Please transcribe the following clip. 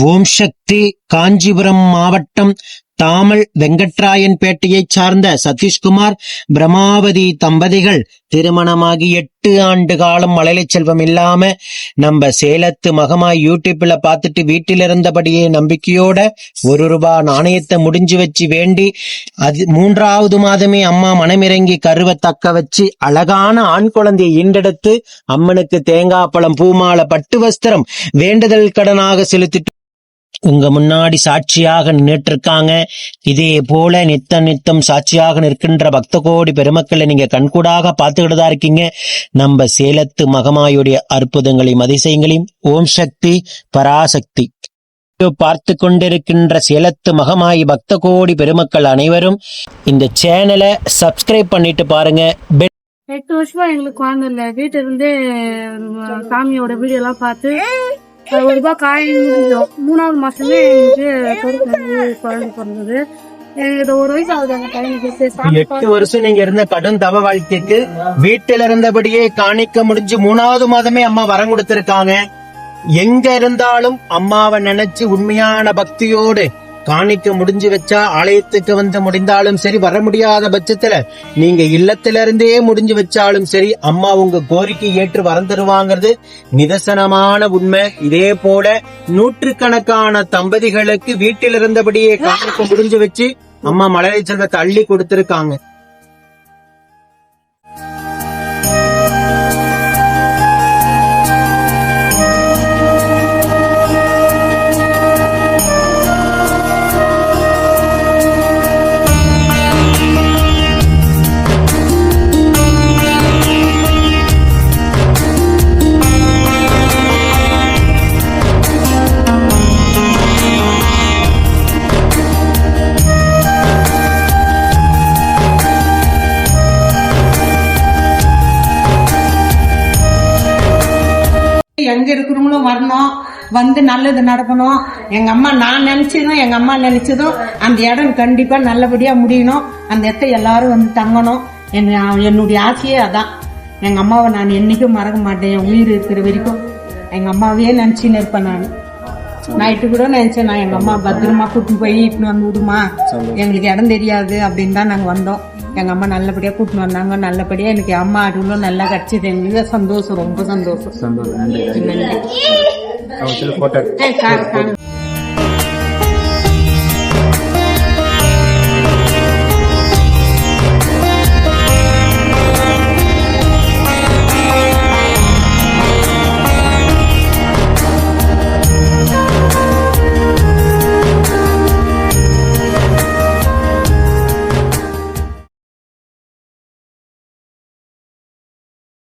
ஓம் சக்தி காஞ்சிபுரம் மாவட்டம் தாமல் வெங்கட்ராயன்பேட்டையைச் சார்ந்த சதீஷ்குமார் பிரமாவதி தம்பதிகள் திருமணமாகி எட்டு ஆண்டு காலம் மழலை செல்வம் இல்லாம நம்ம சேலத்து மகமாய் யூடியூப்ல பார்த்துட்டு வீட்டில் இருந்தபடியே நம்பிக்கையோட ஒரு ரூபா நாணயத்தை முடிஞ்சு வச்சு வேண்டி அது மூன்றாவது மாதமே அம்மா மனமிறங்கி கருவை தக்க வச்சு அழகான ஆண் குழந்தையை ஈண்டெடுத்து அம்மனுக்கு தேங்காய் பழம் பூமாலை பட்டு வஸ்திரம் வேண்டுதல் கடனாக செலுத்திட்டு உங்க முன்னாடி சாட்சியாக நின்றுட்டு இதே போல நித்த நித்தம் சாட்சியாக நிற்கின்ற பக்த கோடி பெருமக்களை நீங்க கண்கூடாக பார்த்துக்கிட்டு தான் இருக்கீங்க. நம்ம சேலத்து மகமாயுடைய அற்புதங்களையும் அதிசயங்களையும் ஓம் சக்தி பராசக்தி. பார்த்து கொண்டிருக்கின்ற சேலத்து மகமாயி பக்த கோடி பெருமக்கள் அனைவரும் இந்த சேனலை சப்ஸ்கிரைப் பண்ணிட்டு பாருங்க. எட்டு வருஷமா எங்களுக்கு குழந்தை வீட்டுல இருந்தே சாமியோட வீடியோ எல்லாம் பார்த்து ஒரு ரூபாய் காய் முடிஞ்சோம் மூணாவது மாசமே எங்களுக்கு குழந்தை பிறந்தது. எனக்கு ஒரு வயசு ஆகுது அந்த பையனுக்கு சாமி எட்டு வருஷம் நீங்க இருந்த கடும் தவ வாழ்க்கைக்கு வீட்டில் இருந்தபடியே காணிக்க முடிஞ்சு மூணாவது மாதமே அம்மா வரம் கொடுத்திருக்காங்க. எங்க இருந்தாலும் அம்மாவை நினைச்சு உண்மையான பக்தியோடு காணிக்க முடிஞ்சு வச்சா ஆலயத்துக்கு வந்து முடிந்தாலும் சரி வர முடியாத பட்சத்துல நீங்க இல்லத்துல இருந்தே முடிஞ்சு வச்சாலும் சரி அம்மா உங்க கோரிக்கை ஏற்று வரம் தருவாங்கிறது நிதர்சனமான உண்மை. இதே போல நூற்றுக்கணக்கான தம்பதிகளுக்கு வீட்டில் இருந்தபடியே காணிக்க முடிஞ்சு வச்சு அம்மா மலரை செல்வத்தை அள்ளி கொடுத்திருக்காங்க. எங்க இருக்கிறவங்களும் வரணும் வந்து நல்லது நடக்கணும். எங்க அம்மா நான் நினைச்சதும் எங்க அம்மா நினைச்சதும் அந்த இடம் கண்டிப்பா நல்லபடியா முடியணும். அந்த இடத்த எல்லாரும் வந்து தங்கணும். என்ன- என்னுடைய ஆசையே அதான். எங்க அம்மாவை நான் என்னைக்கும் மறக்க மாட்டேன். என் உயிர் இருக்கிற வரைக்கும் எங்க அம்மாவையே நினைச்சுன்னு இருப்பேன் நான். நைட்டு கூட நினைச்சேன் நான் எங்க அம்மா பத்திரமா கூட்டின்னு போய் இட்டுன்னு வந்து விடுமா? எங்களுக்கு இடம் தெரியாது அப்படின்னு தான் நாங்க வந்தோம். எங்க அம்மா நல்லபடியா கூட்டின்னு வந்தாங்க. நல்லபடியா எனக்கு அம்மா அருளும் நல்லா கிடைச்சது. எங்களுக்கு சந்தோஷம் ரொம்ப சந்தோஷம். நன்றி. காணு, காணு.